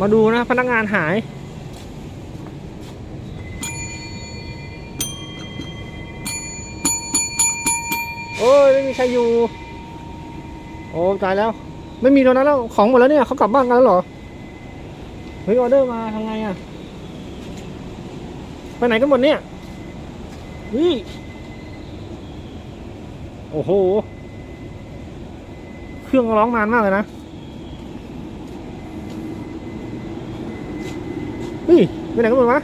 มาดูนะพนักงานหาย โอ้ยไม่มีใครอยู่ โอ้ตายแล้ว ไม่มีตอนนั้นแล้วของหมดแล้วเนี่ยเขากลับบ้านกันแล้วเหรอเฮ้ยออเดอร์มาทำไงอะ่ะไปไหนกันหมดเนี่ยวิโอ้โห เครื่องร้องนานมากเลยนะ เฮ้ยไปไหนกันหมดวะ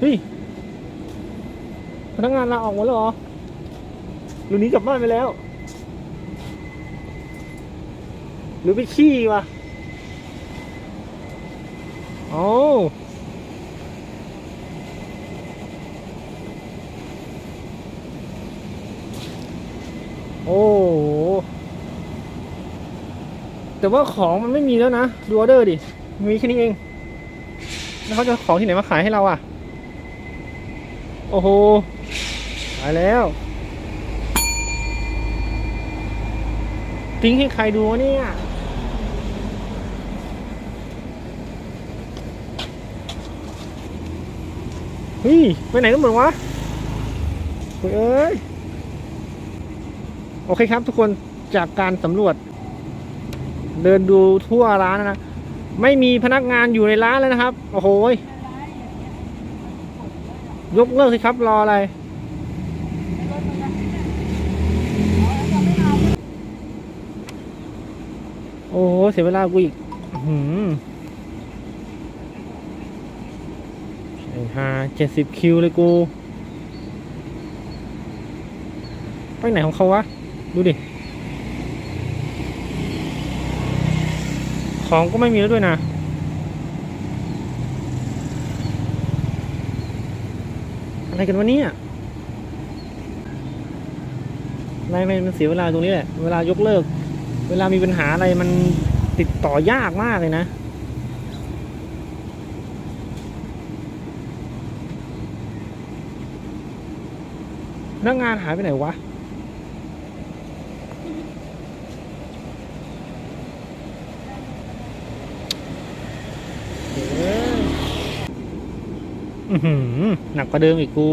เฮ้ยพนักงานลาออกหมดแล้วเหรอหรือนี้กลับบ้านไปแล้ว หรือไปขี้วะโอ้โอ้โห แต่ว่าของมันไม่มีแล้วนะดูออเดอร์ดิ มีแค่นี้เอง แล้วเขาจะของที่ไหนมาขายให้เราอะ โอ้โหตายแล้ว ทิ้งให้ใครดูเนี่ยเฮ้ยไปไหนกันหมดวะเฮ้ยเอ้ย โอเคครับทุกคนจากการสำรวจ เดินดูทั่วร้านนะ ไม่มีพนักงานอยู่ในร้านแล้วนะครับ โอ้โหยยกเลิกสิครับรออะไร โอ้โห เสียเวลากูอีกอื้อหืมไอ้ห่าเจ็ดสิบคิวเลยกู ไปไหนของเขาวะ ดูดิ ของก็ไม่มีแล้วด้วยนะ อะไรกันวะเนี่ยไม่ไม่มันเสียเวลาตรงนี้แหละ เวลายกเลิก เวลามีปัญหาอะไรมันติดต่อยากมากเลยนะพนักงานหายไปไหนวะ เอ้ยอื้อ หนักกว่าเดิมอีกกู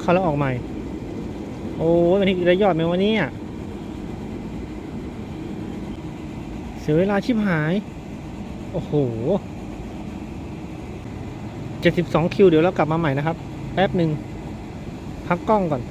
เข้าแล้วออกใหม่ โอ้ยวันนี้ได้ยอดไหมวันนี้เสียเวลาชิบหาย โอ้โหเจ็ดสิบสองคิวเดี๋ยวเรากลับมาใหม่นะครับ แป๊บหนึ่งพักกล้องก่อน